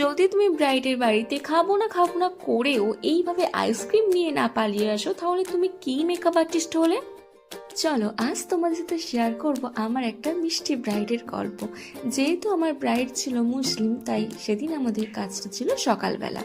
যদি তুমি ব্রাইডের বাড়িতে খাব না খাব না করেও এইভাবে আইসক্রিম নিয়ে না পালিয়ে আসো, তাহলে তুমি কি মেকআপ আর্টিস্ট হলে? চলো, আজ তোমাদের সাথে শেয়ার করব আমার একটা মিষ্টি ব্রাইডের গল্প। যেহেতু আমার ব্রাইড ছিল মুসলিম, তাই সেদিন আমাদের কাজটা ছিল সকালবেলা।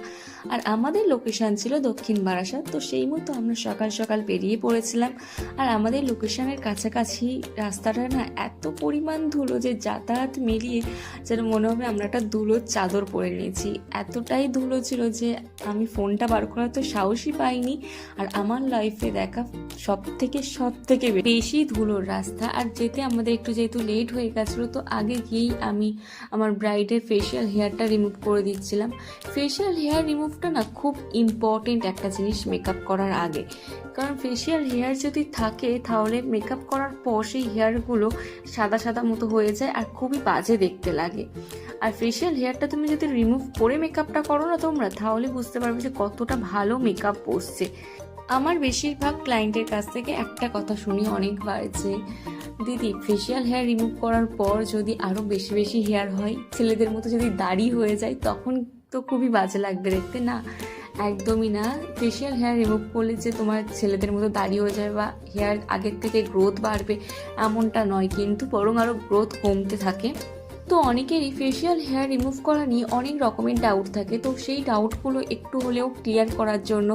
আর আমাদের লোকেশন ছিল দক্ষিণ বারাসাত, তো সেই মতো আমরা সকাল সকাল বেরিয়ে পড়েছিলাম। আর আমাদের লোকেশনের কাছাকাছি রাস্তাটা না এত পরিমাণ ধুলো যে যাতায়াত মিলিয়ে যেন মনে হবে আমরা একটা ধুলোর চাদর পরে নিয়েছি। এতটাই ধুলো ছিল যে আমি ফোনটা বার করার তো সাহসই পাইনি। আর আমার লাইফে দেখা সব থেকে সব থেকে বেশি ধুলোর রাস্তা আর যেতে আমাদের একটু যেহেতু লেট হয়ে গেছিল, তো আগে গিয়েই আমি আমার ব্রাইডের ফেশিয়াল হেয়ারটা রিমুভ করে দিচ্ছিলাম। ফেশিয়াল হেয়ার রিমুভটা না খুব ইম্পর্টেন্ট একটা জিনিস মেকআপ করার আগে। কারণ ফেশিয়াল হেয়ার যদি থাকে, তাহলে মেকআপ করার পর সেই হেয়ারগুলো সাদা সাদা মতো হয়ে যায় আর খুবই বাজে দেখতে লাগে। আর ফেশিয়াল হেয়ারটা তুমি যদি রিমুভ করে মেকআপটা করো না তোমরা, তাহলে বুঝতে পারবে যে কতটা ভালো মেকআপ বসছে। আমার বেশিরভাগ ক্লায়েন্টের কাছ থেকে একটা কথা শুনি অনেকবার যে, দিদি ফেশিয়াল হেয়ার রিমুভ করার পর যদি আরও বেশি বেশি হেয়ার হয়, ছেলেদের মতো যদি দাড়ি হয়ে যায়, তখন তো খুবই বাজে লাগবে দেখতে। না, একদমই না। ফেশিয়াল হেয়ার রিমুভ করলে যে তোমার ছেলেদের মতো দাড়ি হয়ে যাবে বা হেয়ার আগের থেকে গ্রোথ বাড়বে, এমনটা নয়। কিন্তু বরং আরও গ্রোথ কমতে থাকে। তো অনেকেরই ফেশিয়াল হেয়ার রিমুভ করা নিয়ে অনেক রকমের ডাউট থাকে। তো সেই ডাউটগুলো একটু হলেও ক্লিয়ার করার জন্য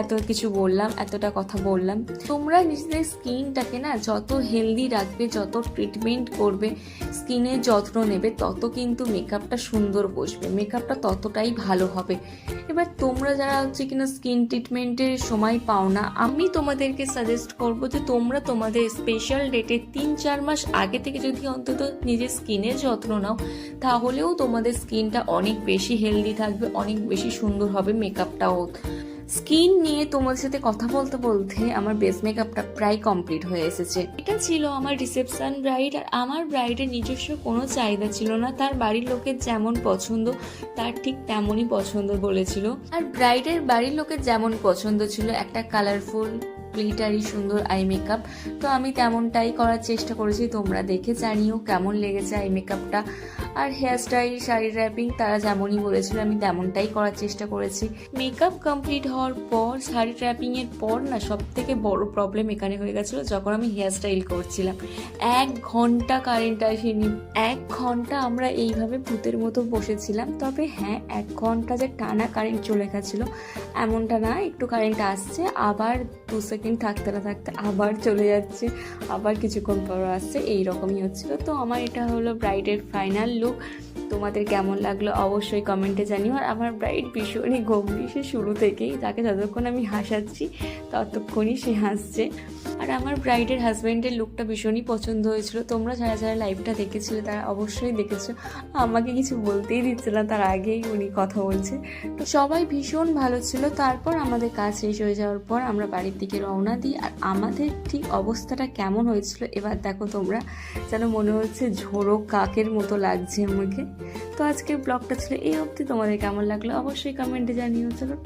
এত কিছু বললাম, এতটা কথা বললাম। তোমরা নিজেদের স্কিনটাকে না যত হেলদি রাখবে, যত ট্রিটমেন্ট করবে স্কিনের যত্ন নেবে, তত কিন্তু মেকআপটা সুন্দর বসবে। মেকআপটা ততটাই ভালো হবে। এবার তোমরা যারা হচ্ছে কিনা স্কিন ট্রিটমেন্টের সময় পাও না, আমি তোমাদেরকে সাজেস্ট করব যে তোমরা তোমাদের স্পেশাল ডেটে তিন চার মাস আগে থেকে যদি অন্তত নিজের স্কিনের যত্ন নাও, তাহলেও তোমাদের স্কিনটা অনেক বেশি হেলদি থাকবে, অনেক বেশি সুন্দর হবে মেকআপটাও স্কিন নিয়ে তোমাদের সাথে কথা বলতে বলতে আমার বেস মেকআপটা প্রায় কমপ্লিট হয়ে এসেছে। এটা ছিল আমার রিসেপশন ব্রাইড আর আমার ব্রাইডের নিজস্ব কোনো চাহিদা ছিল না, তার বাড়ির লোকের যেমন পছন্দ, তার ঠিক তেমনই পছন্দ বলেছিল। আর ব্রাইডের বাড়ির লোকের যেমন পছন্দ ছিল, একটা কালারফুল গ্লিটারি সুন্দর আই মেকআপ তো আমি তেমনটাই করার চেষ্টা করেছি, তোমরা দেখে জানিও কেমন লেগেছে আই মেকআপটা আর হেয়ারস্টাইল শাড়ি র্যাপিং তারা যেমনই বলেছিল, আমি তেমনটাই করার চেষ্টা করেছি। মেকআপ কমপ্লিট হওয়ার পর, শাড়ি ট্র্যাপিং এর পর না সব থেকে বড় প্রবলেম এখানে হয়ে গেছিল যখন আমি হেয়ারস্টাইল করছিলাম। এক ঘণ্টা কারেন্ট আসেনি। এক ঘণ্টা আমরা এইভাবে ভূতের মতো বসেছিলাম। তবে হ্যাঁ এক ঘণ্টা যে টানা কারেন্ট চলে গেছিল, এমনটা না, একটু কারেন্ট আসছে, আবার দু সেকেন্ড থাকতে না থাকতে আবার চলে যাচ্ছে, আবার কিছুক্ষণ পর আসছে এই রকমই হচ্ছিল। তো আমার এটা হলো ব্রাইডের ফাইনাল लोग তোমাদের কেমন লাগল অবশ্যই কমেন্টে জানিও। আর আমার ব্রাইড ভীষণই গম্ভীর সে শুরু থেকেই তাকে যতক্ষণ আমি হাসাচ্ছি ততক্ষণই সে হাসছে। আর আমার ব্রাইডের হাজব্যান্ডের লুকটা ভীষণই পছন্দ হয়েছিল। তোমরা যারা যারা লাইভটা দেখেছিলে তারা অবশ্যই দেখেছ। আমাকে কিছু বলতেই দিচ্ছে না, তার আগেই উনি কথা বলছে। তো সবাই ভীষণ ভালো ছিল। তারপর আমাদের কাজ শেষ হয়ে যাওয়ার পর আমরা বাড়ির দিকে রওনা দিই। আর আমাদের ঠিক অবস্থাটা কেমন হয়েছিল, এবার দেখো তোমরা। যেন মনে হচ্ছে ঝোড়ো কাকের মতো লাগছে আমাকে। তো আজকের ব্লগটা ছিল এই অবধি। তোমাদের কেমন লাগল? অবশ্যই কমেন্টে জানিও। চলো।